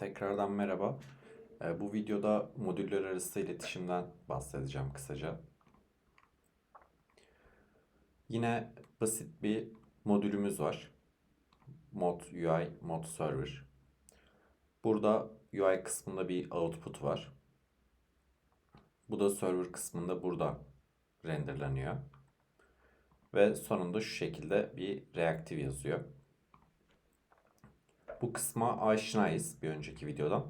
Tekrardan merhaba. Ee, Bu videoda modüller arası iletişimden bahsedeceğim kısaca. Yine basit bir modülümüz var. Mod UI, Mod Server. Burada UI kısmında bir output var. Bu da server kısmında burada renderlanıyor. Ve sonunda şu şekilde bir reactive yazıyor. Bu kısma aşinayız bir önceki videodan.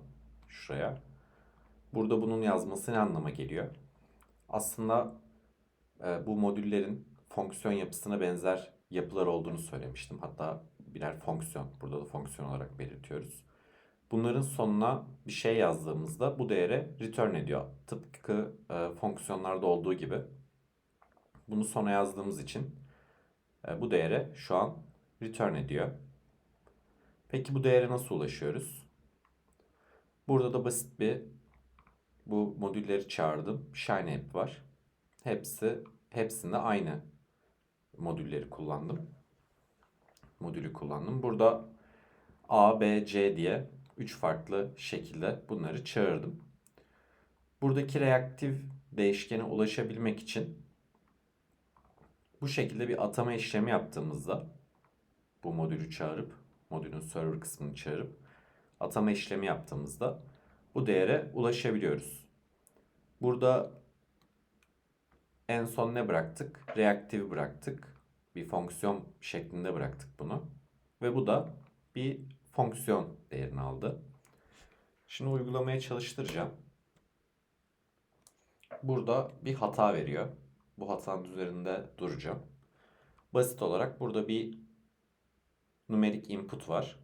Şuraya. Burada bunun yazması ne anlama geliyor? Aslında e, bu modüllerin fonksiyon yapısına benzer yapılar olduğunu söylemiştim. Hatta birer fonksiyon. Burada da fonksiyon olarak belirtiyoruz. Bunların sonuna bir şey yazdığımızda bu değere return ediyor. Tıpkı e, fonksiyonlarda olduğu gibi. Bunu sona yazdığımız için e, bu değere şu an return ediyor. Peki bu değere nasıl ulaşıyoruz? Burada da basit bir bu modülleri çağırdım. Shiny app var. Hepsi hepsinde aynı modülleri kullandım. Modülü kullandım. Burada A, B, C diye üç farklı şekilde bunları çağırdım. Buradaki reaktif değişkene ulaşabilmek için bu şekilde bir atama işlemi yaptığımızda bu modülü çağırıp modülün server kısmını çağırıp atama işlemi yaptığımızda bu değere ulaşabiliyoruz. Burada en son ne bıraktık? Reaktif bıraktık. Bir fonksiyon şeklinde bıraktık bunu. Ve bu da bir fonksiyon değerini aldı. Şimdi uygulamaya çalıştıracağım. Burada bir hata veriyor. Bu hatanın üzerinde duracağım. Basit olarak burada bir numerik input var.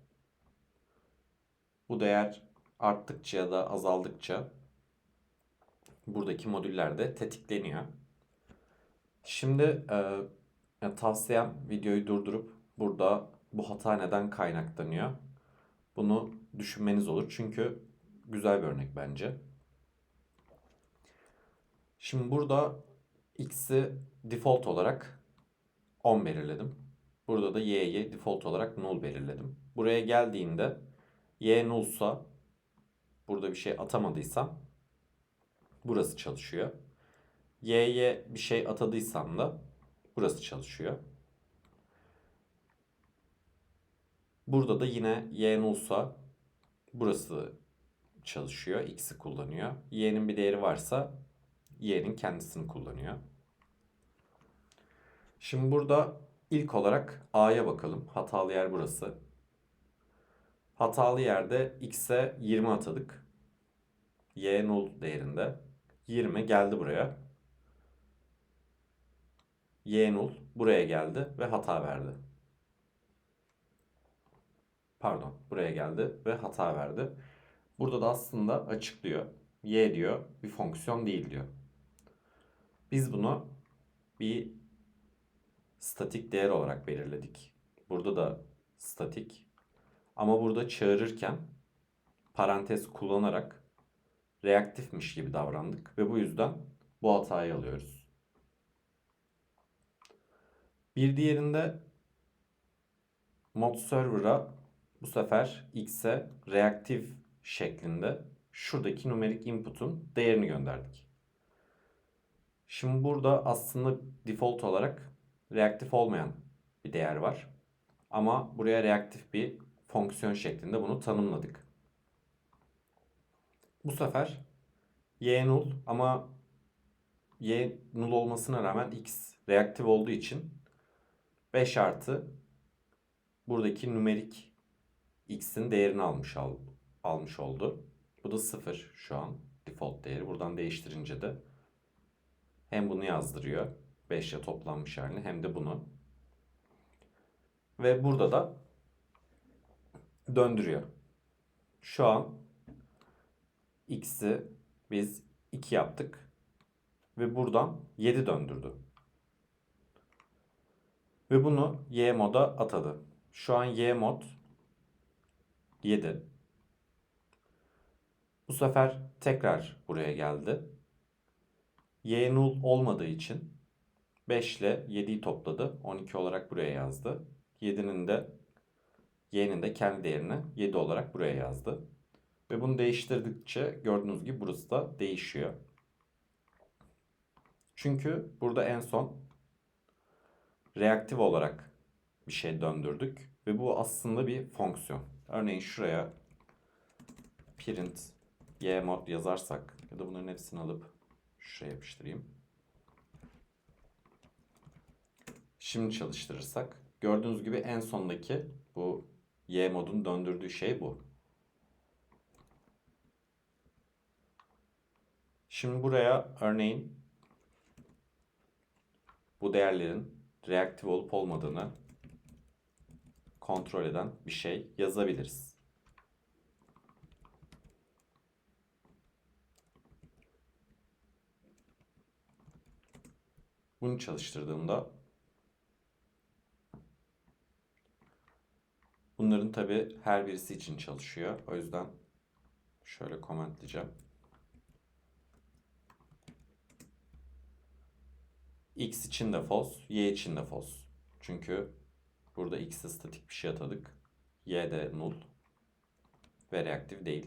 Bu değer arttıkça ya da azaldıkça buradaki modüller de tetikleniyor. Şimdi e, yani tavsiyem videoyu durdurup burada bu hata neden kaynaklanıyor? Bunu düşünmeniz olur. Çünkü güzel bir örnek bence. Şimdi burada x'i default olarak 10 belirledim. Burada da y'yi default olarak null belirledim. Buraya geldiğinde y nullsa burada bir şey atamadıysam burası çalışıyor. y'ye bir şey atadıysam da burası çalışıyor. Burada da yine y nullsa burası çalışıyor. X'i kullanıyor. Y'nin bir değeri varsa y'nin kendisini kullanıyor. Şimdi burada ilk olarak A'ya bakalım. Hatalı yer burası. Hatalı yerde X'e 20 atadık. Y null değerinde. 20 geldi buraya. Y null buraya geldi ve hata verdi. Pardon, buraya geldi ve hata verdi. Burada da aslında açıklıyor. Y diyor bir fonksiyon değil diyor. Biz bunu bir statik değer olarak belirledik. Burada da statik. Ama burada çağırırken parantez kullanarak reaktifmiş gibi davrandık ve bu yüzden bu hatayı alıyoruz. Bir diğerinde mod server'a bu sefer x'e reaktif şeklinde şuradaki numerik input'un değerini gönderdik. Şimdi burada aslında default olarak reaktif olmayan bir değer var. Ama buraya reaktif bir fonksiyon şeklinde bunu tanımladık. Bu sefer y null ama y null olmasına rağmen x reaktif olduğu için 5 artı buradaki numerik x'in değerini almış al, almış oldu. Bu da 0 şu an default değeri. Buradan değiştirince de hem bunu yazdırıyor 5'le toplanmış halini hem de bunu. Ve burada da döndürüyor. Şu an x'i biz 2 yaptık. Ve buradan 7 döndürdü. Ve bunu y moda atadı. Şu an y mod 7. Bu sefer tekrar buraya geldi. Y null olmadığı için 5 ile 7'yi topladı. 12 olarak buraya yazdı. 7'nin de y'nin de kendi değerini 7 olarak buraya yazdı. Ve bunu değiştirdikçe gördüğünüz gibi burası da değişiyor. Çünkü burada en son reaktif olarak bir şey döndürdük. Ve bu aslında bir fonksiyon. Örneğin şuraya print ymod yazarsak ya da bunların hepsini alıp şuraya yapıştırayım. Şimdi çalıştırırsak gördüğünüz gibi en sondaki bu y modun döndürdüğü şey bu. Şimdi buraya örneğin bu değerlerin reaktif olup olmadığını kontrol eden bir şey yazabiliriz. Bunu çalıştırdığımda bunların tabi her birisi için çalışıyor. O yüzden şöyle komentleyeceğim. X için de false, Y için de false. Çünkü burada X'e statik bir şey atadık. Y de null ve reaktif değil.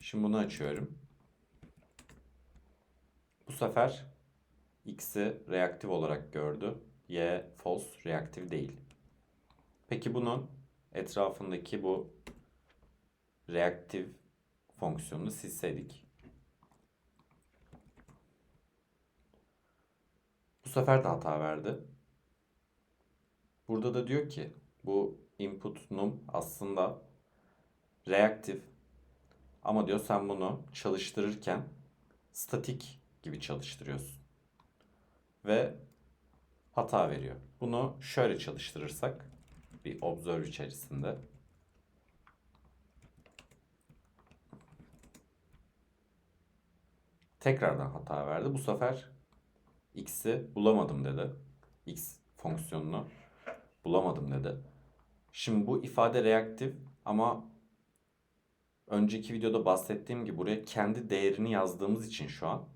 Şimdi bunu açıyorum. Bu sefer X'i reaktif olarak gördü. Y false, reaktif değil. Peki bunun etrafındaki bu reaktif fonksiyonunu silseydik. Bu sefer de hata verdi. Burada da diyor ki bu input num aslında reaktif ama diyor sen bunu çalıştırırken statik gibi çalıştırıyorsun. Ve hata veriyor. Bunu şöyle çalıştırırsak bir observer içerisinde tekrardan hata verdi. Bu sefer x'i bulamadım dedi. x fonksiyonunu bulamadım dedi. Şimdi bu ifade reaktif ama önceki videoda bahsettiğim gibi buraya kendi değerini yazdığımız için şu an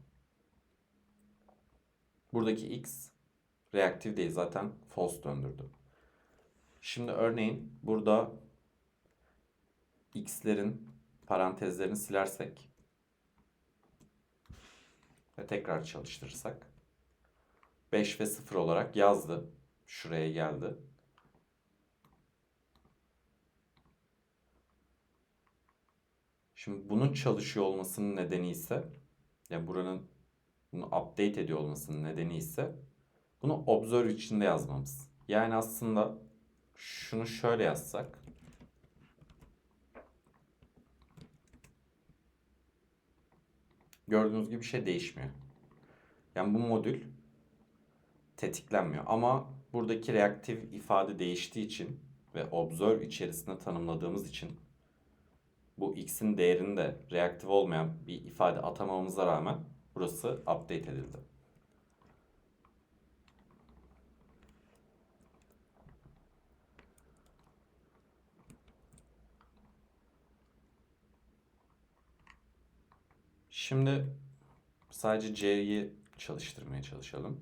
buradaki x reaktif değil zaten false döndürdü. Şimdi örneğin burada x'lerin parantezlerini silersek ve tekrar çalıştırırsak 5 ve 0 olarak yazdı. Şuraya geldi. Şimdi bunun çalışıyor olmasının nedeni ise yani buranın bunu update ediyor olmasının nedeni ise bunu observer içinde yazmamız. Yani aslında şunu şöyle yazsak gördüğünüz gibi bir şey değişmiyor. Yani bu modül tetiklenmiyor. Ama buradaki reaktif ifade değiştiği için ve observe içerisinde tanımladığımız için bu x'in değerini de reaktif olmayan bir ifade atamamıza rağmen burası update edildi. Şimdi sadece C'yi çalıştırmaya çalışalım.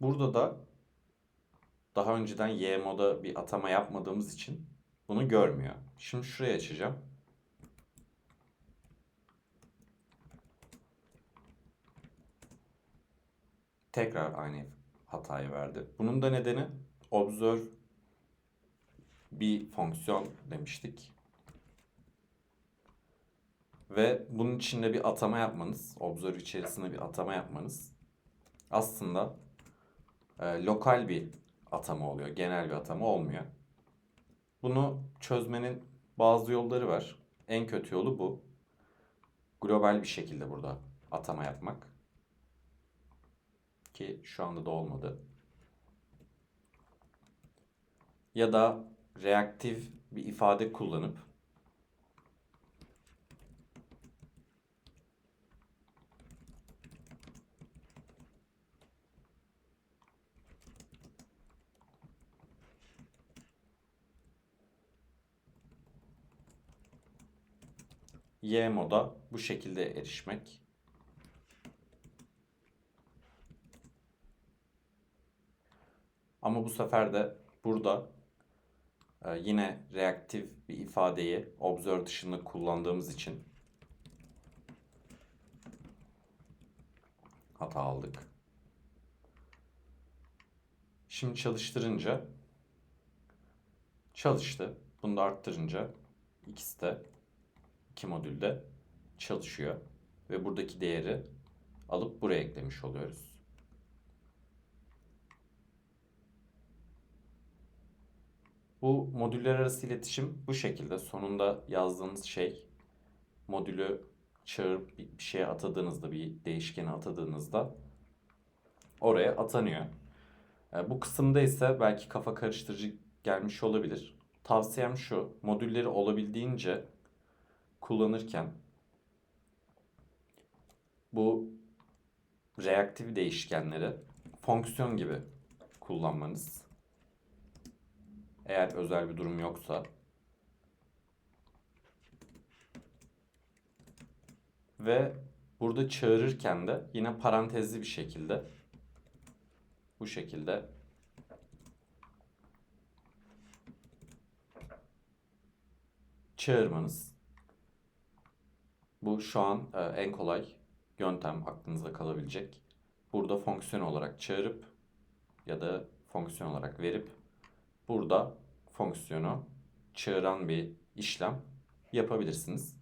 Burada da daha önceden Y moda bir atama yapmadığımız için bunu görmüyor. Şimdi şuraya açacağım. Tekrar aynı hatayı verdi. Bunun da nedeni observe bir fonksiyon demiştik. Ve bunun içinde bir atama yapmanız, observer içerisinde bir atama yapmanız aslında e, lokal bir atama oluyor. Genel bir atama olmuyor. Bunu çözmenin bazı yolları var. En kötü yolu bu. Global bir şekilde burada atama yapmak. Ki şu anda da olmadı. Ya da reaktif bir ifade kullanıp Y moda bu şekilde erişmek. Ama bu sefer de burada Ee, yine reaktif bir ifadeyi observe dışında kullandığımız için hata aldık. Şimdi çalıştırınca çalıştı. Bunu da arttırınca ikisi de iki modülde çalışıyor. Ve buradaki değeri alıp buraya eklemiş oluyoruz. Bu modüller arası iletişim bu şekilde. Sonunda yazdığınız şey modülü çağırıp bir şeye atadığınızda, bir değişkene atadığınızda oraya atanıyor. E, Bu kısımda ise belki kafa karıştırıcı gelmiş olabilir. Tavsiyem şu, modülleri olabildiğince kullanırken bu reaktif değişkenleri fonksiyon gibi kullanmanız. Eğer özel bir durum yoksa ve burada çağırırken de yine parantezli bir şekilde bu şekilde çağırmanız. Bu şu an e, en kolay yöntem aklınızda kalabilecek. Burada fonksiyon olarak çağırıp ya da fonksiyon olarak verip burada fonksiyonu çağıran bir işlem yapabilirsiniz.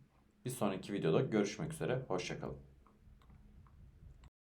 Bir sonraki videoda görüşmek üzere. Hoşçakalın.